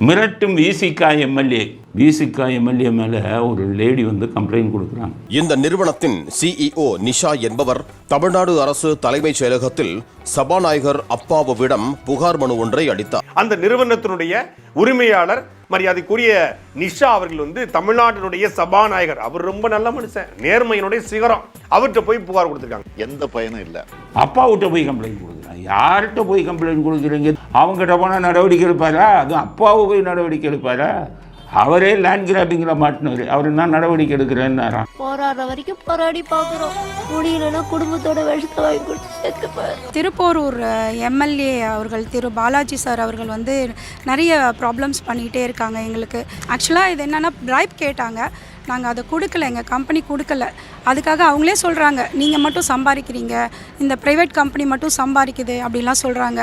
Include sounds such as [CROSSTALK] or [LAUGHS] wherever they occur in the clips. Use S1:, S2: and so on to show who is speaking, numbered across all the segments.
S1: மிரட்டும் Visika MLA. Visika MLA மேலே ஒரு லேடி வந்து கம்ப்ளைண்ட் கொடுக்குறாங்க.
S2: இந்த நிறுவனத்தின் சிஇஓ நிஷா என்பவர் தமிழ்நாடு அரசு தலைமைச் செயலகத்தில் சபாநாயகர் அப்பாவுவிடம் புகார் மனு ஒன்றை அளித்தார்.
S3: அந்த நிறுவனத்தினுடைய உரிமையாளர் மரியாதைக்குரிய நிஷா அவர்கள் வந்து தமிழ்நாட்டினுடைய சபாநாயகர். அவர் ரொம்ப நல்ல மனுஷன். நேர்மையினுடைய சிகரம். அவர்கிட்ட போய் புகார் கொடுத்துருக்காங்க.
S4: எந்த பயனும் இல்லை.
S1: அப்பாவிட்ட போய் கம்ப்ளைண்ட் கொடுக்குறாங்க. யார்கிட்ட போய் கம்ப்ளைண்ட் கொடுக்குறீங்க? அவங்ககிட்ட போனால் நடவடிக்கை எடுப்பாரா? அதுவும் அப்பாவை போய் நடவடிக்கை எடுப்பாரா? அவரே லேண்ட் கிராபிங்கில் மாட்டினார். அவர் என்ன நடவடிக்கை எடுக்கிறேன்னாராம்
S5: போராடுற வரைக்கும் போராடி பார்க்குறோம். முடியலன்னா குடும்பத்தோட விஷத்தை வாங்கி கொடுத்து செத்துப்பார்
S6: திருப்போரூர் எம்எல்ஏ அவர்கள் திரு பாலாஜி சார் அவர்கள் வந்து நிறைய ப்ராப்ளம்ஸ் பண்ணிகிட்டே இருக்காங்க எங்களுக்கு. ஆக்சுவலாக இது என்னென்னா பிரைப் கேட்டாங்க. நாங்கள் அதை கொடுக்கல எங்கள் கம்பெனி கொடுக்கல. அதுக்காக அவங்களே சொல்கிறாங்க நீங்கள் மட்டும் சம்பாதிக்கிறீங்க இந்த ப்ரைவேட் கம்பெனி மட்டும் சம்பாதிக்குது அப்படிலாம் சொல்கிறாங்க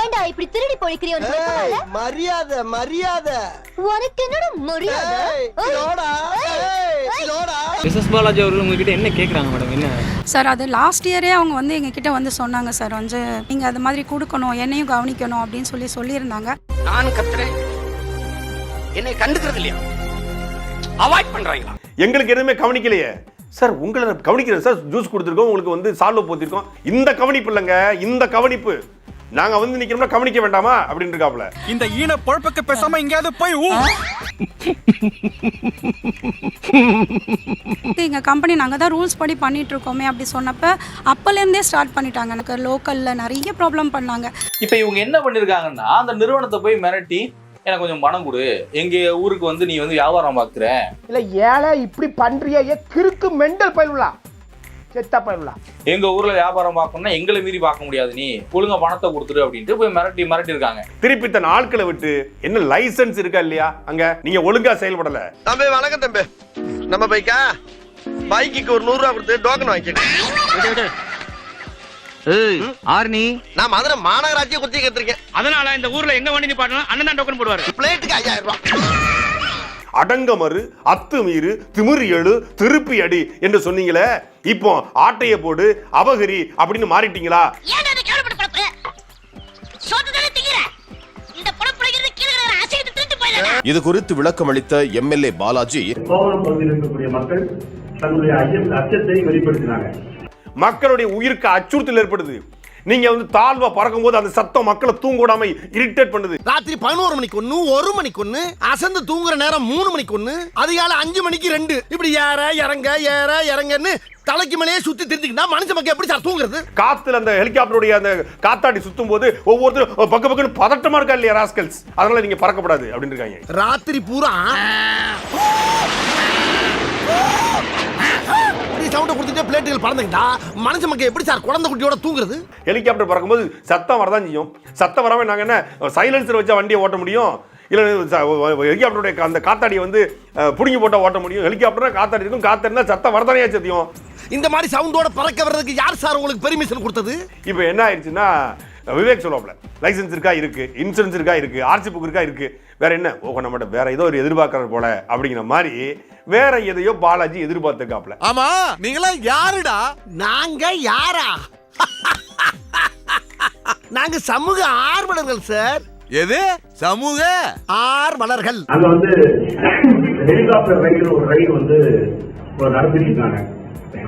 S5: ஏன்டா இப்படி திருடி இல்ல?
S7: மரியாதை மரியாதை.
S5: உனக்கு என்னடா மரியாதை?
S8: எஸ்எஸ் பாலாஜி அவர்கள் உங்ககிட்ட என்ன கேட்குறாங்க மேடம் என்ன?
S6: சார் அது லாஸ்ட் இயரே அவங்க வந்து எங்ககிட்ட வந்து சொன்னாங்க சார் வந்து நீங்கள் அது மாதிரி கொடுக்கணும் என்னையும் கவனிக்கணும் அப்படின்னு சொல்லி சொல்லியிருந்தாங்க.
S7: நான் கத்துறேன். என்னை கண்டுக்கிறது இல்லையா? அவாய்ட் பண்றாங்களா?
S3: எங்களுக்கு எதுவுமே கவனிக்கலையே. சார் உங்களை கவனிக்கிறேன். சார் ஜூஸ் கொடுத்துருக்கோம் உங்களுக்கு வந்து சால்வ் போத்திருக்கோம். இந்த கவனிப்பு இல்லைங்க இந்த கவனிப்பு. நாங்க வந்து நிக்கிறோம்னா கவனிக்க வேண்டாமா? அப்படின்னு இருக்காப்ல
S9: இந்த ஈன பொழப்புக்கு பேசாம எங்கேயாவது போய் ஊ.
S6: எங்கள் கம்பெனி நாங்கள் தான் ரூல்ஸ் படி பண்ணிட்டு இருக்கோமே அப்படி சொன்னப்ப அப்போலேருந்தே ஸ்டார்ட் பண்ணிட்டாங்க. எனக்கு லோக்கலில் நிறைய ப்ராப்ளம் பண்ணாங்க.
S10: இப்போ இவங்க என்ன பண்ணிருக்காங்கன்னா அந்த நிறுவனத்தை போய் மிரட்டி எனக்கு கொஞ்சம் பணம் கொடு. எங்க ஊருக்கு வந்து நீ வந்து வியாபாரம் பார்க்குற
S7: இல்ல ஏழை இப்படி பண்றிய ஏ கிறுக்கு மெண்டல் பயிலுலா செத்த பயிலுலா
S10: எங்க ஊர்ல வியாபாரம் பார்க்கணும்னா எங்களை மீறி பார்க்க முடியாது நீ. ஒழுங்கா பணத்தை கொடுத்துரு அப்படின்ட்டு போய் மிரட்டி மிரட்டி இருக்காங்க.
S3: திருப்பி தன் ஆட்களை விட்டு என்ன லைசென்ஸ் இருக்கா இல்லையா? அங்க நீங்க ஒழுங்கா செயல்படல.
S7: தம்பி வணக்கம் தம்பி. நம்ம பைக்கா? பைக்குக்கு ஒரு நூறு ரூபா கொடுத்து டோக்கன் வாங்கிக்கேன்
S8: ஆர்னி
S7: நான் மதுரை மாநகராட்சியை குத்தி கத்திருக்கேன்
S9: அதனால இந்த ஊர்ல எங்க வண்டி நிப்பாட்டணும் அண்ணன் தான் டோக்கன் போடுவாரு.
S7: பிளேட்டுக்கு ஐயாயிரம் ரூபாய்
S3: அடங்கமறு அத்துமீறு திமிரு எழு திருப்பி அடி என்று சொன்னீங்களே இப்போ ஆட்டைய போடு அபகரி அப்படின்னு மாறிட்டீங்களா.
S2: இது குறித்து விளக்கமளித்த எம்எல்ஏ பாலாஜி
S11: மக்கள் தங்களுடைய ஐயம் அச்சத்தை வெளிப்படுத்தினாங்க.
S3: மக்களுடைய உயிருக்கு அச்சுறுத்தல் ஏற்படுது. நீங்க வந்து தாழ்வா பறக்கும் போது அந்த சத்தம் மக்களை தூங்க விடாம இரிட்டேட் பண்ணுது.
S7: ராத்திரி பதினோரு மணிக்கு ஒண்ணு ஒரு மணிக்கு ஒண்ணு அசந்து தூங்குற நேரம் மூணு மணிக்கு ஒண்ணு அதிகாலை அஞ்சு மணிக்கு ரெண்டு. இப்படி ஏற இறங்க ஏற இறங்கன்னு தலைக்கு மேலேயே சுத்தி தெரிஞ்சுக்கிட்டா மனுஷ மக்கள் எப்படி சார் தூங்குறது?
S3: காத்துல அந்த ஹெலிகாப்டருடைய அந்த காத்தாடி சுத்தும் போது ஒவ்வொருத்தரும் பக்க பக்கன்னு பதட்டமா இருக்கா இல்லையா ராஸ்கல்ஸ் அதனால நீங்க பறக்கப்படாது அப்படின்னு இருக்காங்க.
S7: ராத்திரி பூரா பிளேட்டுகள் பறந்துக்கிட்டா மனுஷ மக்கள் எப்படி சார் குழந்தை குட்டியோட தூங்குறது?
S3: ஹெலிகாப்டர் பறக்கும்போது சத்தம் வரதான் செய்யும். சத்தம் வராம நாங்க என்ன சைலன்சர் வச்சா வண்டியை ஓட்ட முடியும்? இல்ல ஹெலிகாப்டருடைய அந்த காத்தாடியை வந்து புடுங்கி போட்டா ஓட்ட முடியும்? ஹெலிகாப்டர் காத்தாடி இருக்கும் காத்தாடி இருந்தா சத்தம் வரதானே சத்தியம்
S7: இந்த மாதிரி சவுண்டோட பறக்க வர்றதுக்கு யார் சார் உங்களுக்கு பெர்மிஷன் கொடுத்தது?
S3: இப்போ என்ன ஆயிடுச்சுன்னா விவேக் சொல்லுவாப்ல லைசென்ஸ் இருக்கா இருக்கு இன்சூரன்ஸ் இருக்கா இருக்கு ஆர்சி புக் இருக்கா இருக்கு வேற என்ன? ஓ நம்மகிட்ட வேற ஏதோ ஒரு எதிர்பார்க்கறது போல அப்படிங்கிற மாதிரி வேற எதையோ பாலாஜி எதிர்பார்த்துக்காப்ல
S9: ஆமா நீங்களா யாருடா?
S7: நாங்க யாரா? நாங்க சமூக ஆர்வலர்கள் சார்.
S9: எது? சமூக?
S7: ஆர்வலர்கள்.
S11: அங்க வந்து ஹெலிகாப்டர் ரைடு ஒரு ரைடு வந்து ஒரு நடத்திட்டு இருக்காங்க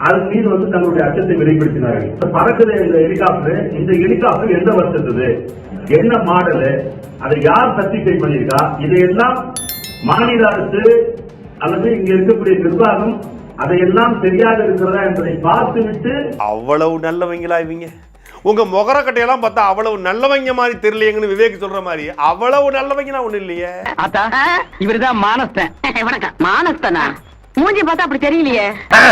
S11: அதன் மீது வந்து தங்களுடைய அச்சத்தை வெளிப்படுத்தினார்கள். பறக்குது இந்த ஹெலிகாப்டர். இந்த ஹெலிகாப்டர் எந்த வருஷத்துது என்ன மாடலு? அதை யார் சர்டிஃபை பண்ணியிருக்கா? இதையெல்லாம் மாநில அரசு அல்லது இங்க இருக்கக்கூடிய நிர்வாகம் அதையெல்லாம் சரியாக இருக்கிறதா என்பதை பார்த்துவிட்டு
S3: அவ்வளவு நல்லவங்களா இவங்க? உங்க முகரக்கட்டையெல்லாம் பார்த்தா அவ்வளவு நல்லவங்க மாதிரி தெரியலையேங்கன்னு விவேக் சொல்ற மாதிரி. அவ்வளவு நல்லவங்கன்னா ஒண்ணு இல்லையே?
S8: ஆத்தா இவருதான் மானஸ்தன். [LAUGHS]
S5: வணக்கம். மானஸ்தனா? மூஞ்சி பார்த்தா அப்படி தெரியலையே.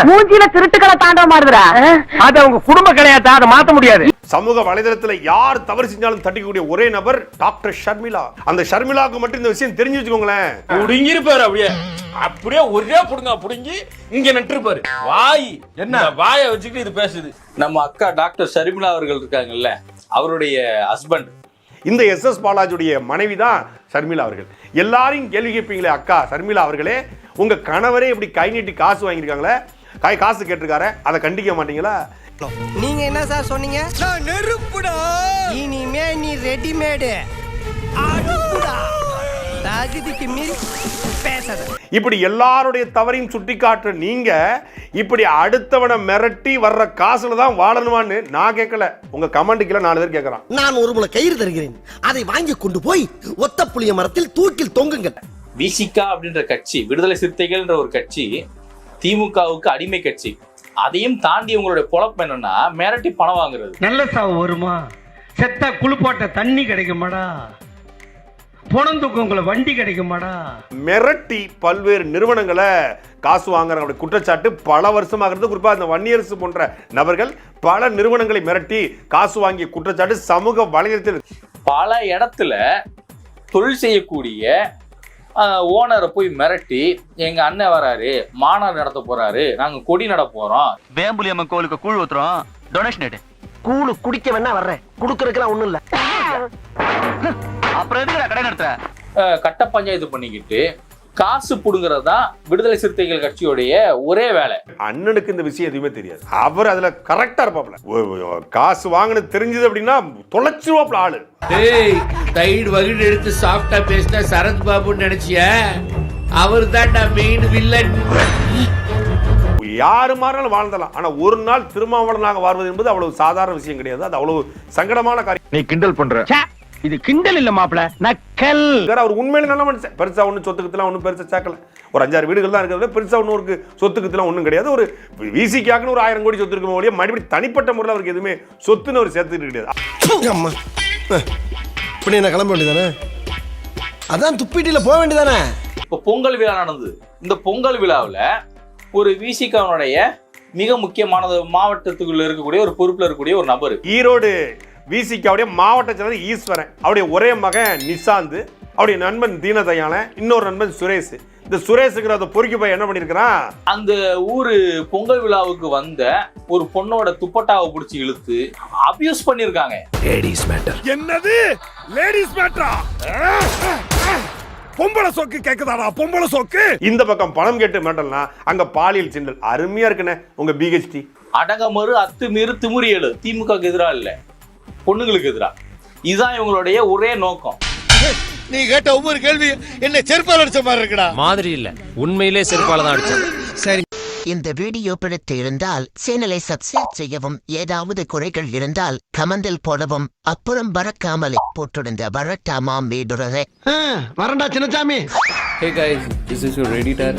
S8: மூஞ்சில திருட்டுக்களை தாண்ட மாறுதுடா. அது உங்க குடும்ப கிடையாதா? அதை மாத்த முடியாது.
S3: சமூக வலைதளத்துல யார் தவறு செஞ்சாலும் தட்டிக்கக்கூடிய ஒரே நபர் டாக்டர் ஷர்மிளா. அந்த ஷர்மிளாவுக்கு மட்டும் இந்த விஷயம் தெரிஞ்சு வச்சுக்கோங்களேன்.
S10: புடுங்கிருப்பாரு அப்படியே அப்படியே ஒரே புடுங்க புடுங்கி இங்க நட்டுருப்பாரு வாய் என்ன? வாயை வச்சுக்கிட்டு இது பேசுது. நம்ம அக்கா டாக்டர் ஷர்மிளா அவர்கள் இருக்காங்கல்ல அவருடைய ஹஸ்பண்ட்
S3: இந்த எஸ் எஸ் பாலாஜியுடைய மனைவி தான் ஷர்மிளா அவர்கள். எல்லாரையும் கேள்வி கேட்பீங்களே அக்கா ஷர்மிளா அவர்களே உங்க கணவரே இப்படி கை நீட்டி காசு வாங்கியிருக்காங்களே? காய் காசு கேட்டிருக்காரு அதை கண்டிக்க மாட்டீங்களா?
S7: நீங்க என்ன சார் சொன்னீங்க? நான் நெருப்புடா. இனிமே நீ ரெடிமேடு. தகுதிக்கு மீறி பேசாத.
S3: இப்படி எல்லாருடைய தவறையும் சுட்டிக்காட்டுற நீங்க இப்படி அடுத்தவனை மிரட்டி வர்ற காசுல தான் வாழணுமான்னு நான் கேட்கல. உங்க கமெண்ட்டுக்குள்ள நாலு பேர் கேட்கறான்
S7: நான் ஒரு முளை கயிறு தருகிறேன். அதை வாங்கி கொண்டு போய் ஒத்த புளிய மரத்தில் தூக்கில் தொங்குங்கள்.
S10: விசிகா அப்படின்ற கட்சி விடுதலை சிறுத்தைகள்ன்ற ஒரு கட்சி திமுகவுக்கு அடிமை கட்சி. அதையும் தாண்டி உங்களுடைய பொழப்பு என்னன்னா மிரட்டி பணம் வாங்குறது.
S8: நல்ல சாவு வருமா? செத்தா குளிப்பாட்ட தண்ணி கிடைக்குமாடா? பொணந்துக்கு வண்டி கிடைக்குமாடா?
S3: மிரட்டி பல்வேறு நிறுவனங்களை காசு வாங்குறாங்க அப்படி குற்றச்சாட்டு பல வருஷமாகிறது குறிப்பா இந்த வன்னியரசு போன்ற நபர்கள் பல நிறுவனங்களை மிரட்டி காசு வாங்கிய குற்றச்சாட்டு சமூக வலைதளத்தில்
S10: பல இடத்துல தொழில் செய்யக்கூடிய ஓனரை போய் மிரட்டி எங்க அண்ணன் வராரு மாநாடு நடத்த போறாரு நாங்க கொடி நட போறோம்.
S8: வேம்புலி அம்மன் கோவிலுக்கு கூழ் ஊத்துறோம். டொனேஷன் எடு. கூழு குடிக்க வேணா வர்றேன். குடுக்கறதுக்குலாம் ஒண்ணும் இல்ல. அப்புறம் எதுக்கு கடை நடத்துற?
S10: கட்ட பஞ்சாயத்து பண்ணிக்கிட்டு காசு புடுங்கிறது தான் விடுதலை சிறுத்தைகள் கட்சியுடைய ஒரே வேலை.
S3: அண்ணனுக்கு இந்த விஷயம் எதுவுமே தெரியாது. அவர் அதுல கரெக்டா இருப்பாப்ல காசு வாங்கினது தெரிஞ்சது அப்படின்னா தொலைச்சிருவாப்ல ஆளு.
S1: டேய் டைடு வகிடு எடுத்து சாஃப்டா பேசின சரத் பாபுன்னு நினைச்சிய? அவர் தான்டா மெயின் வில்லன்
S3: யாரு மாறினாலும் வாழ்ந்தலாம். ஆனா ஒரு நாள் திருமாவளவனாக வாழ்வது என்பது அவ்வளவு சாதாரண விஷயம் கிடையாது. அது அவ்வளவு சங்கடமான காரியம்.
S9: நீ கிண்டல் பண்ற.
S8: இது கிண்டல் இல்ல மாப்பிள நக்கல்.
S3: வேற அவர் உண்மையிலே நல்ல மனுஷன். பெருசா ஒன்றும் சொத்துக்கத்துலாம் ஒன்றும் பெருசா சேர்க்கல. ஒரு அஞ்சாறு வீடுகள் தான் இருக்கிறது பெருசா ஒன்றும் இருக்கு சொத்துக்கத்துலாம் ஒன்றும் கிடையாது. ஒரு விசிக்காக்குன்னு ஒரு ஆயிரம் கோடி சொத்து இருக்கும் ஒழிய மறுபடி தனிப்பட்ட முறையில் அவருக்கு எதுவுமே சொத்துன்னு அவர் சேர்த்துட்டு கிடையாது.
S7: அம்மா. இப்படி என்ன கிளம்ப வேண்டியதானே? அதான் துப்பிட்டில போக வேண்டியதானே?
S10: இப்போ பொங்கல் விழா நடந்தது. இந்த பொங்கல் விழாவில் ஒரு விசிகாவுடைய மிக முக்கியமானது மாவட்டத்துக்குள்ள இருக்கக்கூடிய ஒரு பொறுப்புல இருக்கக்கூடிய ஒரு நபர்.
S3: ஈரோடு விசிக்காவுடைய மாவட்ட செயலர் ஈஸ்வரன் அவருடைய ஒரே மகன் நிசாந்து அவருடைய நண்பன் தீனதயாளன் இன்னொரு நண்பன் சுரேஷ். இந்த சுரேஷுங்கிற அந்த பொறுக்கி போய் என்ன பண்ணியிருக்கிறான்?
S10: அந்த ஊரு பொங்கல் விழாவுக்கு வந்த ஒரு பொண்ணோட துப்பட்டாவை பிடிச்சி இழுத்து அபியூஸ் பண்ணியிருக்காங்க.
S9: என்னது? லேடிஸ் மேட்ரா பொம்பளை சோக்கு கேக்குதாடா? பொம்பளை சோக்கு?
S3: இந்த பக்கம் பணம் கேட்டு மிரட்டல்னா அங்க பாலியல் சிண்டல். அருமையா இருக்குண்ணே உங்க பிஹெச்டி
S10: அடங்கமறு அத்துமீறு திமுறியலு திமுகவுக்கு எதிரா இல்ல. பொண்ணுங்களுக்கு எதிரா? இதுதான் இவங்களுடைய ஒரே நோக்கம்.
S7: நீ கேட்ட ஒவ்வொரு கேள்வி என்ன செருப்பால் அடிச்ச மாதிரி இருக்குடா.
S8: மாதிரி இல்ல. உண்மையிலே செருப்பால தான் அடிச்சேன்
S7: சரி.
S5: இந்த வீடியோ பிடித்து இருந்தால் சேனலை சப்ஸ்கிரைப் செய்யவும் ஏதாவது குறைகள் இருந்தால் கமெண்டில் போடவும் அப்புறம் பறக்காமலே போட்டிருந்த வரட்டாமாம் வீடுறதை
S7: வரண்டா Chinnasamy
S8: hey guys this is your editor